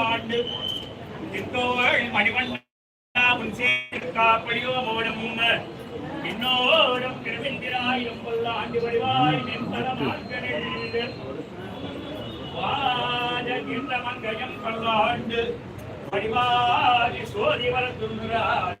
ஆண்டு மணிவண்ணா உன் சேர்க்கா படியோ மோடமும் என்னோடும் கிருமிந்திராயிரம் கொல்ல ஆண்டு வருவாய். நெம்பலமாக்கணில் வாத கிருந்த மங்கயம் கொல்லாண்டு வடிவாதி சோதி வர துன்றார்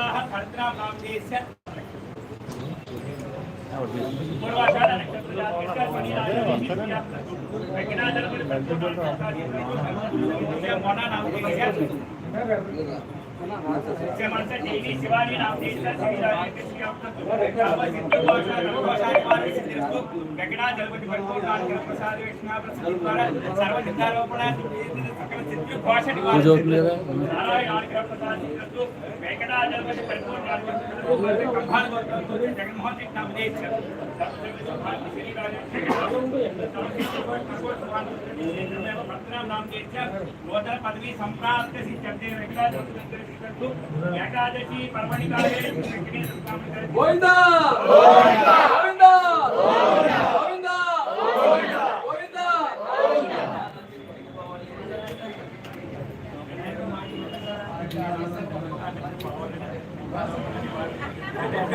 पुत्राः कर्त्राकाङ्गेस्य मुख्यमंत्री शिवाजी नाम सर्वजितारोपण सकल चित्र घोष नारायण ग्रह प्रसाद जगन्मोहन सिंह का विदेश नूतन पदवी संप्राप्त सिद्धते एकादशी पर्वणि काले गोविंदा! गोविंदा! गोविंदा!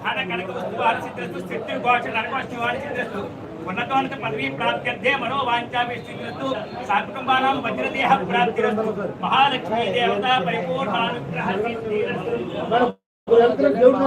ధన కనక వస్తు వారి సిద్ధస్తు స్థితి ఘోష నరకోష్టి వారి సిద్ధస్తు ఉన్నతోన్నత పదవీ ప్రాప్త్యర్థే మనోవాంఛాభిష్టిస్తు సాత్కుటుంబానాం వజ్రదేహ ప్రాప్తిరస్తు మహాలక్ష్మీ దేవత పరిపూర్ణానుగ్రహ సిద్ధిరస్తు దేవుడు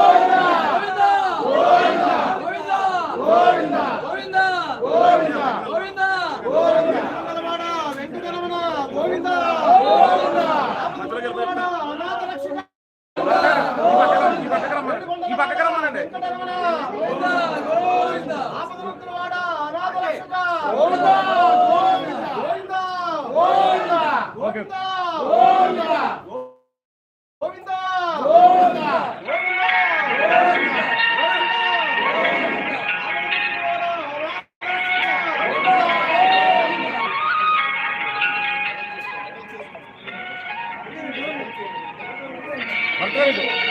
ಗೋವಿಂದ ಮಾಡ್ತಾ ಇದ್ರು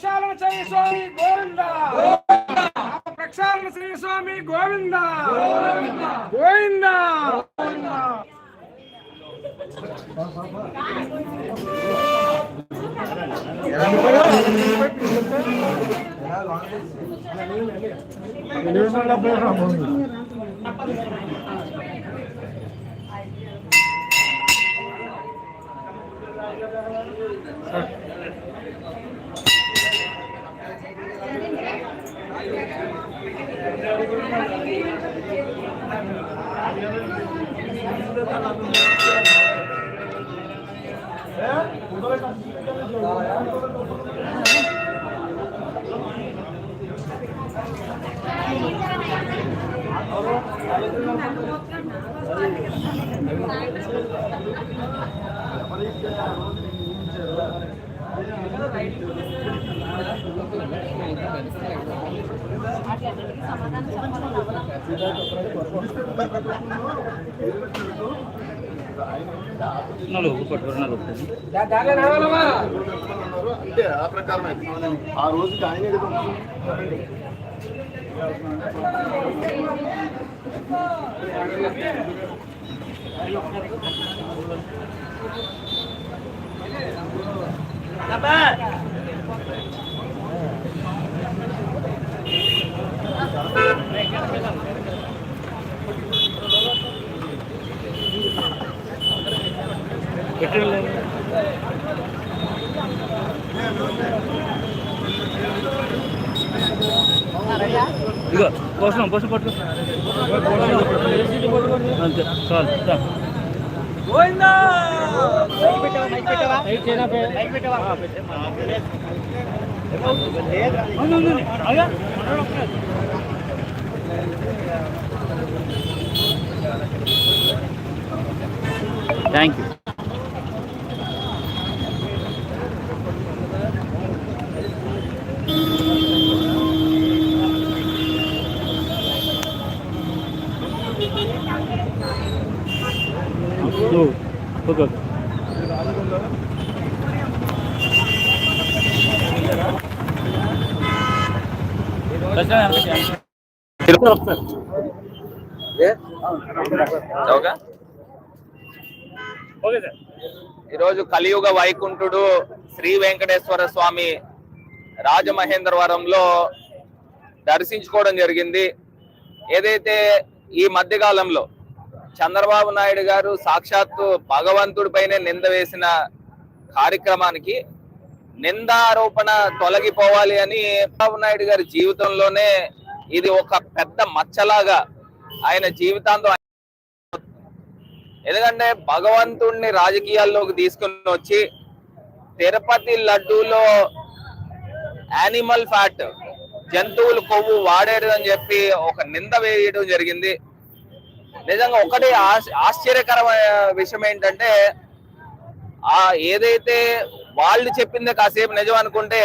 ప్రక్షాళన చేయ స్వామి గోవింద ప్రక్షాళన చేయ స్వామి గోవింద గోవింద Thank you. আলোচনা అంటే ఆ ప్రకారమే ఆ రోజుకి ఆయనే కదా ఇగో కోసం కోసం పట్టు అంతే చాలు. గోవిందా ఉంది, ఉంది. ఆగా. థ్యాంక్ యూ ఈరోజు కలియుగ వైకుంఠుడు శ్రీ వెంకటేశ్వర స్వామి రాజమహేంద్రవరంలో దర్శించుకోవడం జరిగింది. ఏదైతే ఈ మధ్యకాలంలో చంద్రబాబు నాయుడు గారు సాక్షాత్తు భగవంతుడిపైనే నింద వేసిన కార్యక్రమానికి నిందారోపణ తొలగిపోవాలి అని చంద్రబాబు నాయుడు గారి జీవితంలోనే ఇది ఒక పెద్ద మచ్చలాగా ఆయన జీవితాంతం ఎందుకంటే భగవంతుణ్ణి రాజకీయాల్లోకి తీసుకుని వచ్చి తిరుపతి లడ్డూలో యానిమల్ ఫ్యాట్ జంతువులు కొవ్వు వాడారు అని చెప్పి ఒక నింద వేయడం జరిగింది. నిజంగా ఒకటి ఆశ్చర్యకరమైన విషయం ఏంటంటే ఆ ఏదైతే వాళ్ళు చెప్పిందే కాసేపు నిజం అనుకుంటే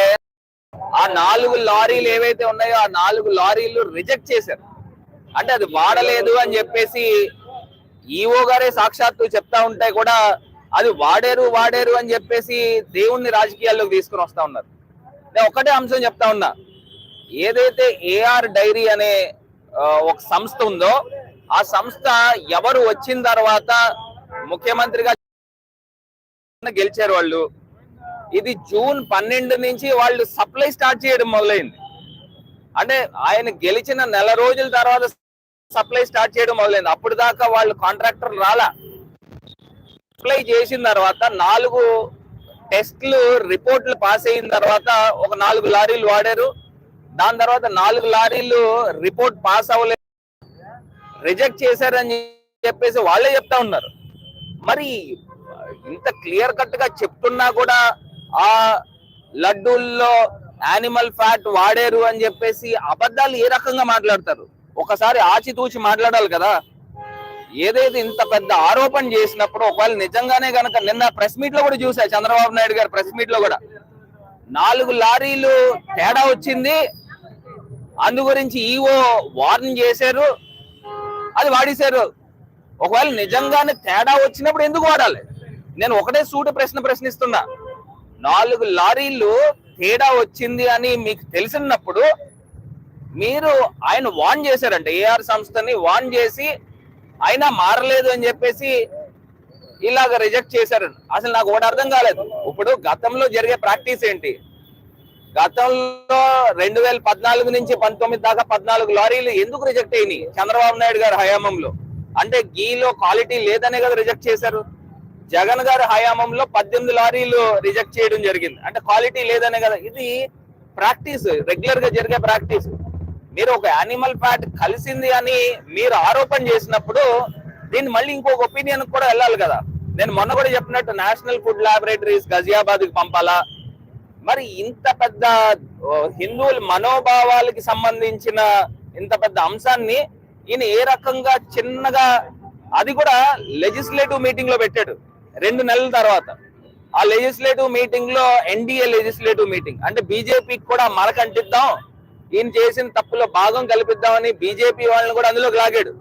ఆ నాలుగు లారీలు ఏవైతే ఉన్నాయో ఆ నాలుగు లారీలు రిజెక్ట్ చేశారు. అంటే అది వాడలేదు అని చెప్పేసి ఈఓ గారే సాక్షాత్తు చెప్తా ఉంటే కూడా అది వాడేరు వాడేరు అని చెప్పేసి దేవుణ్ణి రాజకీయాల్లోకి తీసుకుని వస్తా ఉన్నారు. నేను ఒకటే అంశం చెప్తా ఉన్నా. ఏదైతే ఏఆర్ డైరీ అనే ఒక సంస్థ ఉందో ఆ సంస్థ ఎవరు వచ్చిన తర్వాత ముఖ్యమంత్రిగా గెలిచారు వాళ్ళు? ఇది జూన్ పన్నెండు నుంచి వాళ్ళు సప్లై స్టార్ట్ చేయడం మొదలైంది. అంటే ఆయన గెలిచిన నెల రోజుల తర్వాత సప్లై స్టార్ట్ చేయడం మొదలైంది. అప్పుడు దాకా వాళ్ళు కాంట్రాక్టర్ రాలా. సప్లై చేసిన తర్వాత నాలుగు టెస్ట్లు రిపోర్ట్లు పాస్ అయిన తర్వాత ఒక నాలుగు లారీలు వాడారు. దాని తర్వాత నాలుగు లారీలు రిపోర్ట్ పాస్ అవ్వలేదు రిజెక్ట్ చేశారని చెప్పేసి వాళ్ళే చెప్తా ఉన్నారు. మరి ఇంత క్లియర్ కట్గా చెప్తున్నా కూడా ఆ లడ్డూల్లో యానిమల్ ఫ్యాట్ వాడారు అని చెప్పేసి అబద్ధాలు ఏ రకంగా మాట్లాడతారు? ఒకసారి ఆచితూచి మాట్లాడాలి కదా. ఏదైతే ఇంత పెద్ద ఆరోపణ చేసినప్పుడు ఒకవేళ నిజంగానే గనక నిన్న ప్రెస్ మీట్లో కూడా చూసా చంద్రబాబు నాయుడు గారు ప్రెస్ మీట్లో కూడా. నాలుగు లారీలు తేడా వచ్చింది. అందు గురించి ఈఓ వార్న్ చేశారు. అది వాడేశారు. ఒకవేళ నిజంగానే తేడా వచ్చినప్పుడు ఎందుకు వాడాలి? నేను ఒకటే సూటి ప్రశ్న ప్రశ్నిస్తున్నా. నాలుగు లారీలు తేడా వచ్చింది అని మీకు తెలిసినప్పుడు మీరు ఆయన వాన్ చేశారంట. ఏఆర్ సంస్థని వాన్ చేసి అయినా మారలేదు అని చెప్పేసి ఇలాగ రిజెక్ట్ చేశారు అసలు నాకు ఒకటి అర్థం కాలేదు. ఇప్పుడు గతంలో జరిగే ప్రాక్టీస్ ఏంటి? గతంలో రెండు వేల పద్నాలుగు నుంచి పంతొమ్మిది దాకా పద్నాలుగు లారీలు ఎందుకు రిజెక్ట్ అయినాయి? చంద్రబాబు నాయుడు గారి హయాంలో అంటే గీలో క్వాలిటీ లేదనే కదా రిజెక్ట్ చేశారు. జగన్ గారి హయాంలో పద్దెనిమిది లారీలు రిజెక్ట్ చేయడం జరిగింది. అంటే క్వాలిటీ లేదనే కదా. ఇది ప్రాక్టీస్ రెగ్యులర్గా జరిగే ప్రాక్టీస్ మీరు ఒక యానిమల్ ఫ్యాట్ కలిసింది అని మీరు ఆరోపణ చేసినప్పుడు దీన్ని మళ్ళీ ఇంకొక ఒపీనియన్ కూడా వెళ్ళాలి కదా. నేను మొన్న కూడా చెప్పినట్టు నేషనల్ ఫుడ్ ల్యాబొరేటరీస్ గజియాబాద్కి పంపాలా? మరి ఇంత పెద్ద హిందువుల మనోభావాలకి సంబంధించిన ఇంత పెద్ద అంశాన్ని ఈయన ఏ రకంగా చిన్నగా అది కూడా లెజిస్లేటివ్ మీటింగ్లో పెట్టాడు రెండు నెలల తర్వాత. ఆ లెజిస్లేటివ్ మీటింగ్లో ఎన్డీఏ లెజిస్లేటివ్ మీటింగ్ అంటే బీజేపీకి కూడా మరకంటిద్దాం. ఈయన చేసిన తప్పులో భాగం కల్పిద్దామని బీజేపీ వాళ్ళని కూడా అందులోకి లాగాడు.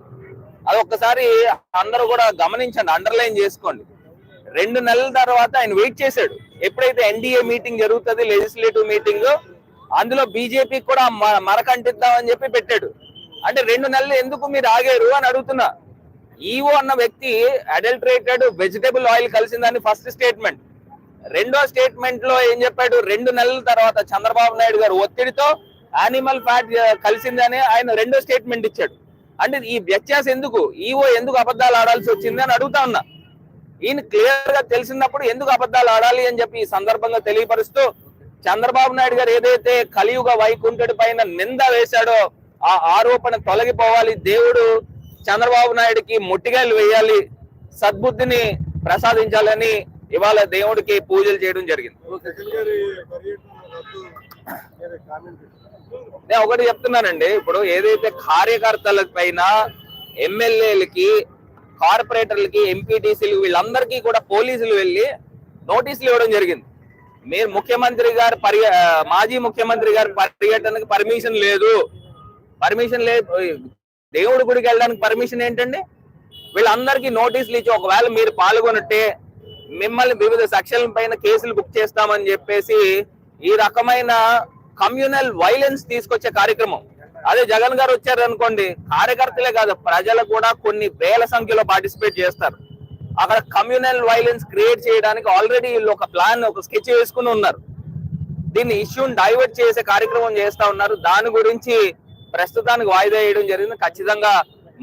అది ఒక్కసారి అందరూ కూడా గమనించండి అండర్లైన్ చేసుకోండి. రెండు నెలల తర్వాత ఆయన వెయిట్ చేశాడు. ఎప్పుడైతే ఎన్డీఏ మీటింగ్ జరుగుతుంది లెజిస్లేటివ్ మీటింగ్ అందులో బీజేపీ కూడా మ- మరకంటిద్దామని చెప్పి పెట్టాడు. అంటే రెండు నెలలు ఎందుకు మీరు ఆగారు అని అడుగుతున్నా. ఈవో అన్న వ్యక్తి అడల్టరేటెడ్ వెజిటేబుల్ ఆయిల్ కలిసిందని ఫస్ట్ స్టేట్మెంట్ రెండో స్టేట్మెంట్లో ఏం చెప్పాడు? రెండు నెలల తర్వాత చంద్రబాబు నాయుడు గారు ఒత్తిడితో యానిమల్ ఫ్యాట్ uh, కలిసిందని ఆయన రెండో స్టేట్మెంట్ ఇచ్చాడు. అంటే ఈ వ్యత్యాసం ఎందుకు? ఈవో ఎందుకు అబద్ధాలు ఆడాల్సి వచ్చింది అని అడుగుతా ఉన్నా. ఈయన క్లియర్గా తెలిసినప్పుడు ఎందుకు అబద్ధాలు ఆడాలి అని చెప్పి ఈ సందర్భంగా తెలియపరుస్తూ చంద్రబాబు నాయుడు గారు ఏదైతే కలియుగ వైకుంఠుడి పైన నింద వేశాడో ఆ ఆరోపణ తొలగిపోవాలి. దేవుడు చంద్రబాబు నాయుడికి ముట్టిగాయలు వేయాలి. సద్బుద్ధిని ప్రసాదించాలని ఇవాళ దేవుడికి పూజలు చేయడం జరిగింది. నేను ఒకటి చెప్తున్నానండి. ఇప్పుడు ఏదైతే కార్యకర్తల పైన ఎమ్మెల్యేలకి కార్పొరేటర్లకి ఎంపీటీసీలు వీళ్ళందరికీ కూడా పోలీసులు వెళ్ళి నోటీసులు ఇవ్వడం జరిగింది. మీరు ముఖ్యమంత్రి గారు పర్య మాజీ ముఖ్యమంత్రి గారి పర్యటనకి పర్మిషన్ లేదు. పర్మిషన్ లేదు. దేవుడి గుడికి వెళ్ళడానికి పర్మిషన్ ఏంటండి? వీళ్ళందరికీ నోటీసులు ఇచ్చి ఒకవేళ మీరు పాల్గొనట్టే మిమ్మల్ని వివిధ సెక్షన్ల పైన కేసులు బుక్ చేస్తామని చెప్పేసి ఈ రకమైన కమ్యూనల్ వైలెన్స్ తీసుకొచ్చే కార్యక్రమం. అదే జగన్ గారు వచ్చారు అనుకోండి కార్యకర్తలే కాదు ప్రజలు కూడా కొన్ని వేల సంఖ్యలో పార్టిసిపేట్ చేస్తారు. అక్కడ కమ్యూనల్ వైలెన్స్ క్రియేట్ చేయడానికి ఆల్రెడీ వీళ్ళు ఒక ప్లాన్ ఒక స్కెచ్ వేసుకుని ఉన్నారు. దీన్ని ఇష్యూని డైవర్ట్ చేసే కార్యక్రమం చేస్తా ఉన్నారు. దాని గురించి ప్రస్తుతానికి వాయిదా వేయడం జరిగింది. ఖచ్చితంగా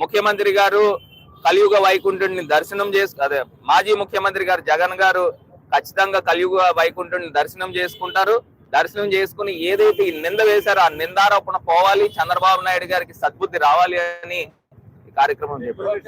ముఖ్యమంత్రి గారు కలియుగ వైకుంఠుడిని దర్శనం చేసు అదే మాజీ ముఖ్యమంత్రి గారు జగన్ గారు ఖచ్చితంగా కలియుగ వైకుంఠుడిని దర్శనం చేసుకుంటారు. దర్శనం చేసుకుని ఏదైతే ఈ నింద వేశారో ఆ నిందారోపణ పోవాలి చంద్రబాబు నాయుడు గారికి సద్బుద్ధి రావాలి అని ఈ కార్యక్రమం చెప్పారు.